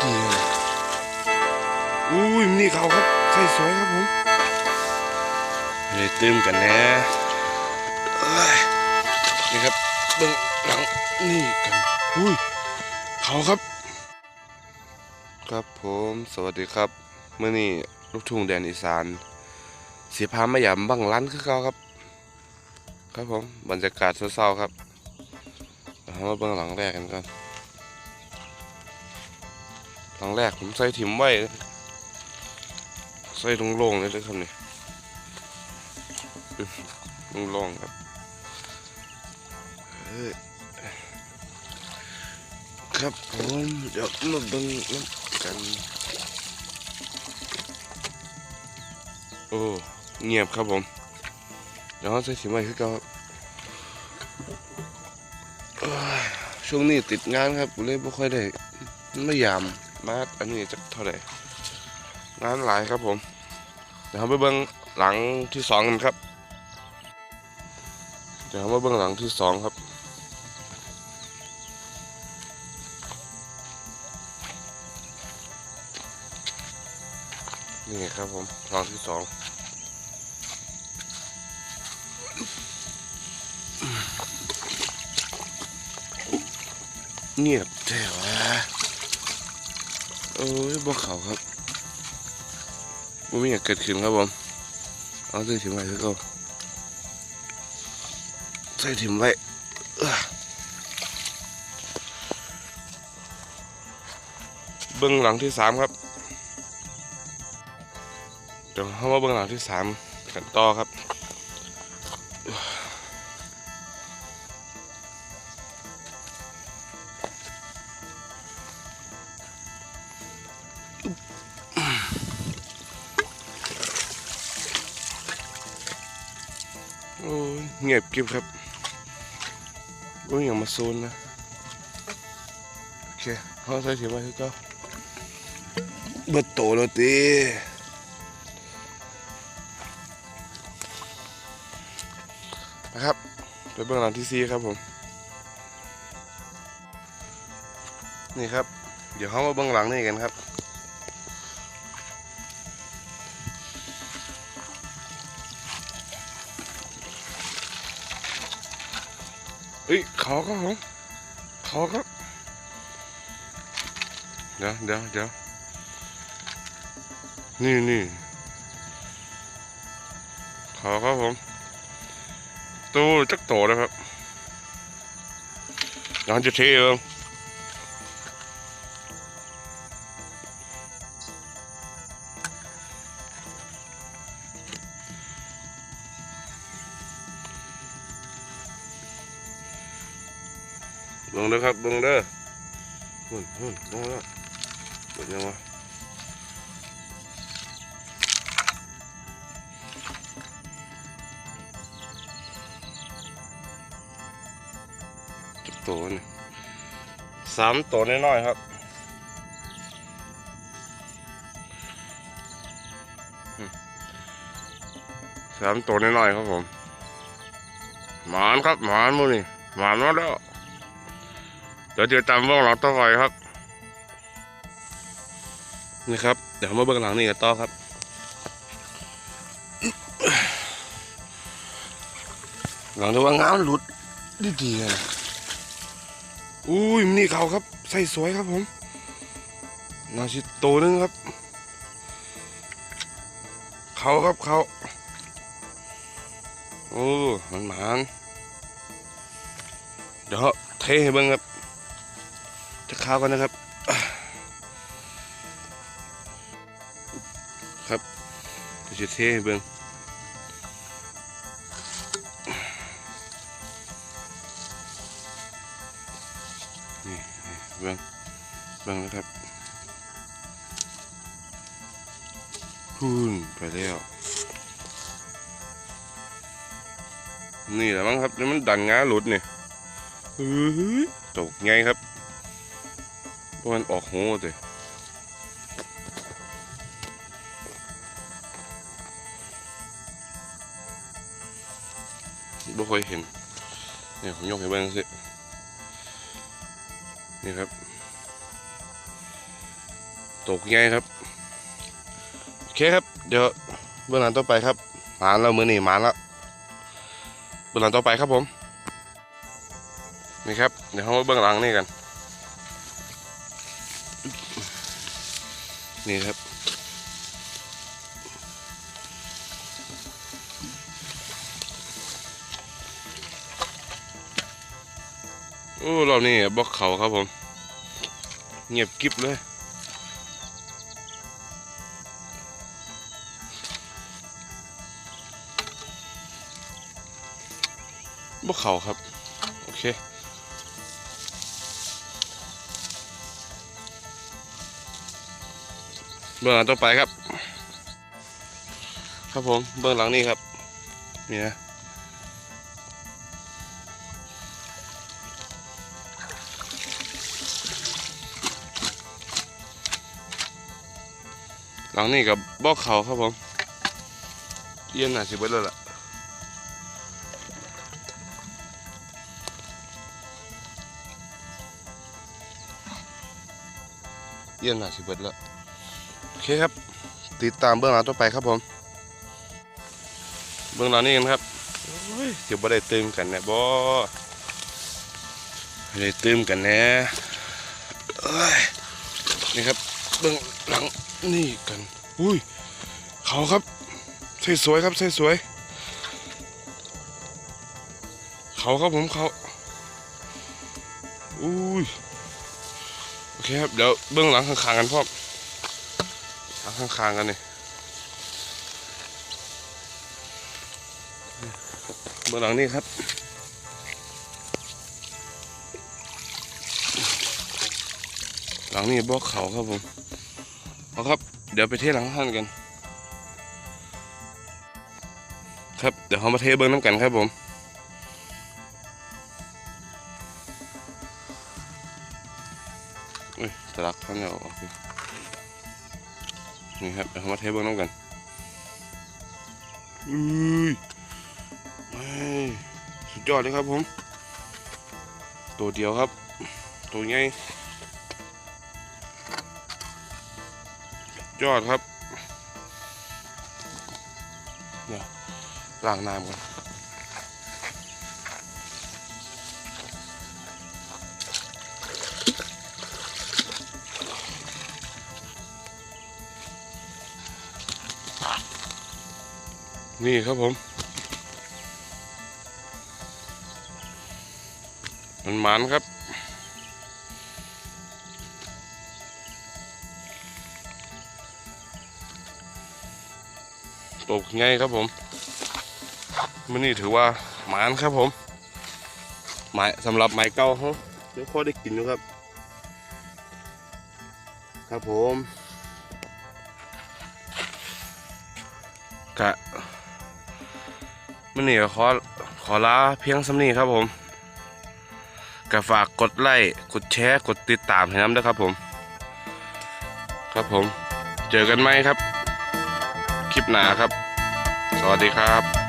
เลยอุ้ยนี่เขาครับใส่สวยครับผมเลยตื้มกันนะเอ้ยนี่ครับเบื้องหลังนี่กันอุ้ยเขาครับ ครับผมสวัสดีครับเมื่อนี้ลูกทุ่งแดนอีสานเสียพามาหยำบังร้านคือเขาครับ ครับผมบรรยากาศเศร้าๆครับเอามาเบื้องหลังแรกกันก่อน หลังแรกผมใส่ถิ่มไว้ใส่โล่งเลยเลยครับนี่โล่งครับครับผมเดี๋ยวมาเบิ่งน้ำกันโอ้เงียบครับผมเดี๋ยวใส่ถิ่มไว้คือเก่าช่วงนี้ติดงานครับเลยไม่ค่อยได้ไม่ยาม มาอันนี้จะเท่าไหร่งานหลายครับผมเดี๋ยวเราไปเบิ่งหลังที่สองกันครับ เดี๋ยวเรามาเบิ่งหลังที่สองครับนี่ครับผมหลังที่สองเงียบแท้วะ อ้ยบ่เขาครับบ่มีอยากเกิดขึ้นครับผมเอาใส่ถิ่มไว้คือเก็ใส่ถิ่มไว้เอื้อเบื้องหลังที่สามครับเดี๋ยวเข้ามาเบื้องหลังที่สามกันต่อครับ เงียบกิบครับก็ยังมาโซนนะ โอเคเขาใส่ถิ่มไว้คือเก็เบิดโตแล้วตีนะครับไปเบื้องหลังที่ซีครับผม นี่ครับ เดี๋ยวเขามาเบื้องหลังนี่กันครับ เอ้ยเขาครับผมเขาครับเดี๋ยวเดี๋ยวเดี๋ยวนี่นี่เขาครับผมตู้จักโตแล้วครับยังจะเทเอง ลงเด้อครับลงเด้อหุ่นหุ่นลงแล้วเปิดยังวะจักโตนี่สามโตน้อยๆครับอืมสามโตน้อยๆครับผมหมานครับหมานมูนี่หมานมาแล้ว เดี๋ยวติดตามเบื้องหลังต่อไปครับนี่ครับ เดี๋ยวมาเบื้องหลังนี่กันต่อครับหลังจากว่างามหลุดดีดีๆเลยอุ้ยนี่เขาครับใส่สวยครับผมนาชิโตนึงครับ เขาครับเขาโอ้มันหมานเดี๋ยวเทให้เบิ่งครับ จะข้าวกันนะครับ ครับจะเทให้เบิ่งนี่เบิ่งเบิ่งนะครับพูนไปแล้วนี่แหละมั้งครับนี่มันดันง้าหลุดเนี่ยตกไงครับ เพราะมันออกหูเลยบ่ค่อยเห็น เนี่ยผมยกให้เบิ่งสินี่ครับ ตกง่ายครับ โอเคครับ เดี๋ยวเบื้องหลังต่อไปครับ หมานเรามือหนีหมานแล้วเบื้องหลังต่อไปครับผม นี่ครับ เดี๋ยวเขามาเบื้องหลังนี่กัน นี่ครับ โอ้รอบนี้บล็อกเขาครับผม เงียบกิบเลยบล็อกเขาครับ โอเค เบื้องหลังต่อไปครับ ครับผมเบื้องหลังนี่ครับนี่นะหลังนี่กับบอกเขาครับผมเยี่ยนหนาสิเบิดเลยล่ะเยี่ยนหนาสิเบิดแล้ว เคครับ ติดตามเบื้องหลังต่อไปครับผม เบื้องหลังนี่กันครับอยเดี๋ยวบ่ได้ตื่มกันน่บ่ได้ตื่มกันน่เอ้ยนี่ครับ เบื้องหลังนี่กัน อุ้ย เขาครับใส่สวยครับใส่สวยเขาครับผมเขาอุ้ย โอเคครับ เดี๋ยวเบื้องหลังข้างๆกันพ่อ มหลังข้างๆกันนี่เบื้องหลังนี่ครับหลังนี่บล็อกเขาครับผมเอาครับ เดี๋ยวไปเทหลังท่านกัน ครับเดี๋ยวเขามาเทเบิ้งน้ำกันครับผมอุ้ยตลักท่านเอาออกสิ นี่ครับเอามาเทเบิ้งน้ำกันอุ้ยไม่สุดยอดเลยครับผม ตัวเดียวครับ ตัวใหญ่ยอดครับ เนี่ยล้างน้ำกัน นี่ครับผม มันหมันครับ ตกไงครับผมมันนี่ถือว่าหมานครับผมหมายสำหรับไม้เก่าเขาเดี๋ยวพอได้กินอยู่ครับ ครับผมกะ มันนี่ขอขอลาเพียงสำนี้ครับผมก็ฝากกดไลค์กดแชร์กดติดตามให้น้ำด้วยครับผม ครับผม เจอกันไหมครับ คลิปหนาครับ สวัสดีครับ